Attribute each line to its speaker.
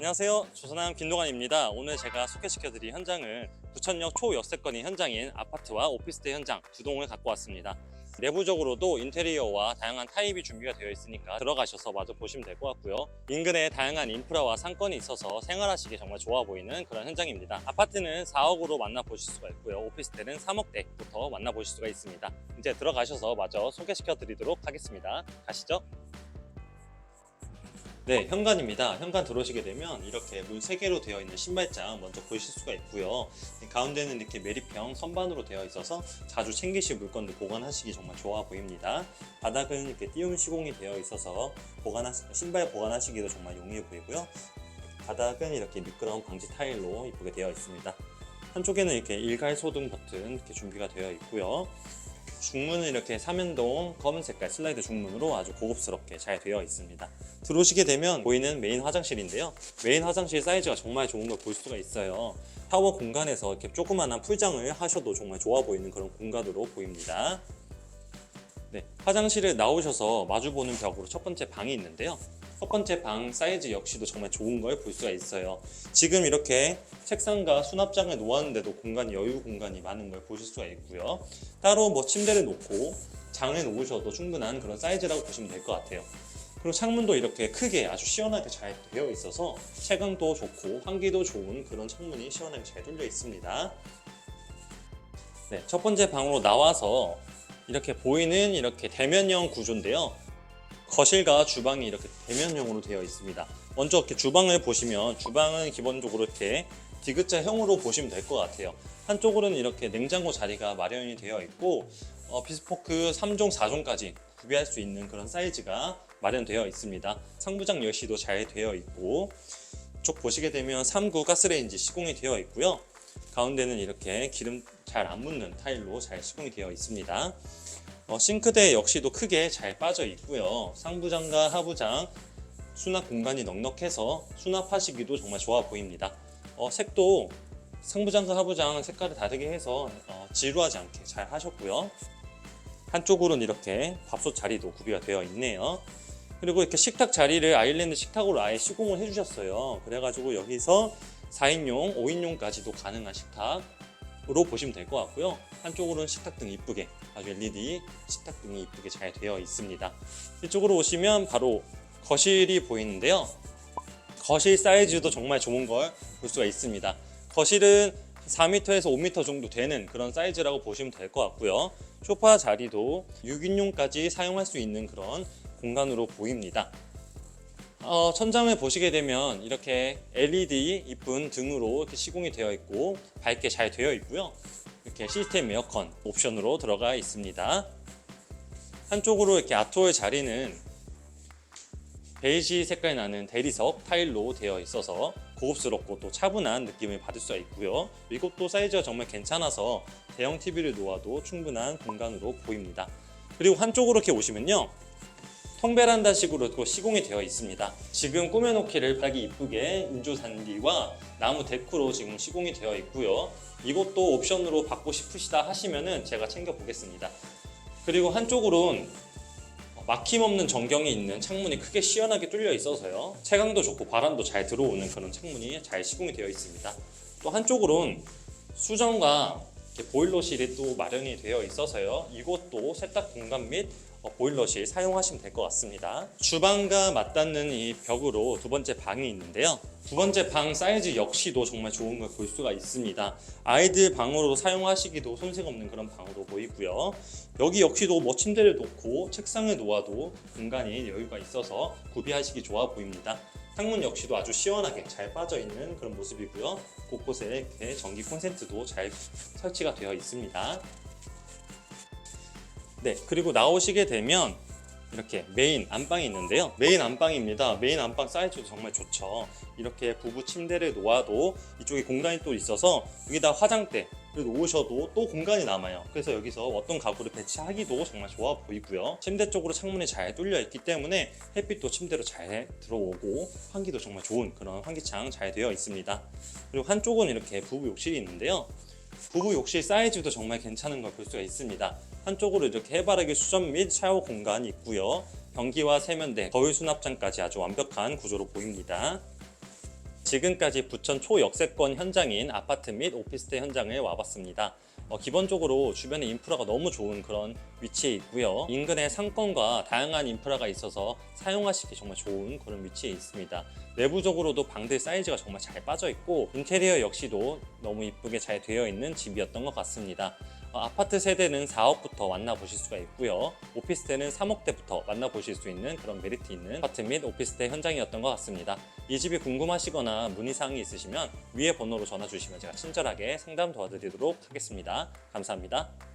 Speaker 1: 안녕하세요. 조선함 김동환입니다. 오늘 제가 소개시켜드릴 현장은 부천역 초역세권인 현장인 아파트와 오피스텔 현장 두 동을 갖고 왔습니다. 내부적으로도 인테리어와 다양한 타입이 준비가 되어 있으니까 들어가셔서 마저 보시면 될 것 같고요. 인근에 다양한 인프라와 상권이 있어서 생활하시기 정말 좋아 보이는 그런 현장입니다. 아파트는 4억으로 만나보실 수가 있고요. 오피스텔은 3억대부터 만나보실 수가 있습니다. 이제 들어가셔서 마저 소개시켜드리도록 하겠습니다. 가시죠. 네, 현관입니다. 현관 들어오시게 되면 이렇게 문 3개로 되어 있는 신발장 먼저 보실 수가 있고요. 가운데는 이렇게 매립형 선반으로 되어 있어서 자주 챙기실 물건들 보관하시기 정말 좋아 보입니다. 바닥은 이렇게 띄움 시공이 되어 있어서 보관하, 신발 보관하시기도 정말 용이해 보이고요. 바닥은 이렇게 미끄러운 방지 타일로 이쁘게 되어 있습니다. 한쪽에는 이렇게 일갈 소등 버튼 이렇게 준비가 되어 있고요. 중문은 이렇게 삼연동 검은 색깔 슬라이드 중문으로 아주 고급스럽게 잘 되어 있습니다. 들어오시게 되면 보이는 메인 화장실인데요. 메인 화장실 사이즈가 정말 좋은 걸 볼 수가 있어요. 샤워 공간에서 이렇게 조그만한 풀장을 하셔도 정말 좋아 보이는 그런 공간으로 보입니다. 네, 화장실을 나오셔서 마주보는 벽으로 첫 번째 방이 있는데요. 첫 번째 방 사이즈 역시도 정말 좋은 걸 볼 수가 있어요. 지금 이렇게 책상과 수납장을 놓았는데도 공간 여유 공간이 많은 걸 보실 수가 있고요. 따로 뭐 침대를 놓고 장을 놓으셔도 충분한 그런 사이즈라고 보시면 될 것 같아요. 그리고 창문도 이렇게 크게 아주 시원하게 잘 되어 있어서 채광도 좋고 환기도 좋은 그런 창문이 시원하게 잘 뚫려 있습니다. 네, 첫 번째 방으로 나와서 이렇게 보이는 이렇게 대면형 구조인데요. 거실과 주방이 이렇게 대면형으로 되어 있습니다. 먼저 이렇게 주방을 보시면 주방은 기본적으로 이렇게 디귿자형으로 보시면 될 것 같아요. 한쪽으로는 이렇게 냉장고 자리가 마련이 되어 있고 어, 비스포크 3종, 4종까지 구비할 수 있는 그런 사이즈가 마련되어 있습니다. 상부장 열시도 잘 되어 있고 쪽 보시게 되면 3구 가스레인지 시공이 되어 있고요. 가운데는 이렇게 기름 잘 안 묻는 타일로 잘 시공이 되어 있습니다. 어, 싱크대 역시도 크게 잘 빠져 있고요. 상부장과 하부장 수납 공간이 넉넉해서 수납하시기도 정말 좋아 보입니다. 어, 색도 상부장과 하부장 색깔을 다르게 해서 어, 지루하지 않게 잘 하셨고요. 한쪽으로는 이렇게 밥솥 자리도 구비가 되어 있네요. 그리고 이렇게 식탁 자리를 아일랜드 식탁으로 아예 시공을 해주셨어요. 그래가지고 여기서 4인용, 5인용까지도 가능한 식탁으 로 보시면 될 것 같고요. 한쪽으로는 식탁등 이쁘게 아주 LED 식탁등이 이쁘게 잘 되어 있습니다. 이쪽으로 오시면 바로 거실이 보이는데요. 거실 사이즈도 정말 좋은 걸 볼 수가 있습니다. 거실은 4m에서 5m 정도 되는 그런 사이즈라고 보시면 될 것 같고요. 소파 자리도 6인용까지 사용할 수 있는 그런 공간으로 보입니다. 어, 천장을 보시게 되면 이렇게 LED 이쁜 등으로 이렇게 시공이 되어 있고 밝게 잘 되어 있고요. 이렇게 시스템 에어컨 옵션으로 들어가 있습니다. 한쪽으로 이렇게 아트월 자리는 베이지 색깔 나는 대리석 타일로 되어 있어서 고급스럽고 또 차분한 느낌을 받을 수가 있고요. 이것도 사이즈가 정말 괜찮아서 대형 TV를 놓아도 충분한 공간으로 보입니다. 그리고 한쪽으로 이렇게 오시면요. 통베란다 식으로 또 시공이 되어 있습니다. 지금 꾸며놓기를 바닥이 이쁘게 인조 잔디와 나무 데크로 지금 시공이 되어 있고요. 이것도 옵션으로 받고 싶으시다 하시면은 제가 챙겨 보겠습니다. 그리고 한쪽으론 막힘없는 전경이 있는 창문이 크게 시원하게 뚫려 있어서요. 채광도 좋고 바람도 잘 들어오는 그런 창문이 잘 시공이 되어 있습니다. 또 한쪽으론 수정과 보일러실이 또 마련이 되어 있어서요. 이곳도 세탁 공간 및 어, 보일러실 사용하시면 될 것 같습니다. 주방과 맞닿는 이 벽으로 두 번째 방이 있는데요. 두 번째 방 사이즈 역시도 정말 좋은 걸 볼 수가 있습니다. 아이들 방으로 사용하시기도 손색 없는 그런 방으로 보이고요. 여기 역시도 뭐 침대를 놓고 책상을 놓아도 공간이 여유가 있어서 구비하시기 좋아 보입니다. 창문 역시도 아주 시원하게 잘 빠져 있는 그런 모습이고요. 곳곳에 이렇게 전기 콘센트도 잘 설치가 되어 있습니다. 네, 그리고 나오시게 되면 이렇게 메인 안방이 있는데요. 메인 안방입니다. 메인 안방 사이즈도 정말 좋죠. 이렇게 부부 침대를 놓아도 이쪽에 공간이 또 있어서 여기다 화장대 놓으셔도 또 공간이 남아요. 그래서 여기서 어떤 가구를 배치하기도 정말 좋아 보이고요. 침대 쪽으로 창문이 잘 뚫려 있기 때문에 햇빛도 침대로 잘 들어오고 환기도 정말 좋은 그런 환기창 잘 되어 있습니다. 그리고 한쪽은 이렇게 부부 욕실이 있는데요. 부부 욕실 사이즈도 정말 괜찮은 걸 볼 수가 있습니다. 한쪽으로 이렇게 해바라기 수전 및 샤워 공간이 있고요. 변기와 세면대, 거울 수납장까지 아주 완벽한 구조로 보입니다. 지금까지 부천 초역세권 현장인 아파트 및 오피스텔 현장을 와봤습니다. 어, 기본적으로 주변에 인프라가 너무 좋은 그런 위치에 있고요. 인근에 상권과 다양한 인프라가 있어서 사용하시기 정말 좋은 그런 위치에 있습니다. 내부적으로도 방들 사이즈가 정말 잘 빠져 있고 인테리어 역시도 너무 이쁘게 잘 되어 있는 집이었던 것 같습니다. 어, 아파트 세대는 4억부터 만나보실 수가 있고요. 오피스텔은 3억대부터 만나보실 수 있는 그런 메리트 있는 아파트 및 오피스텔 현장이었던 것 같습니다. 이 집이 궁금하시거나 문의사항이 있으시면 위에 번호로 전화 주시면 제가 친절하게 상담 도와드리도록 하겠습니다. 감사합니다.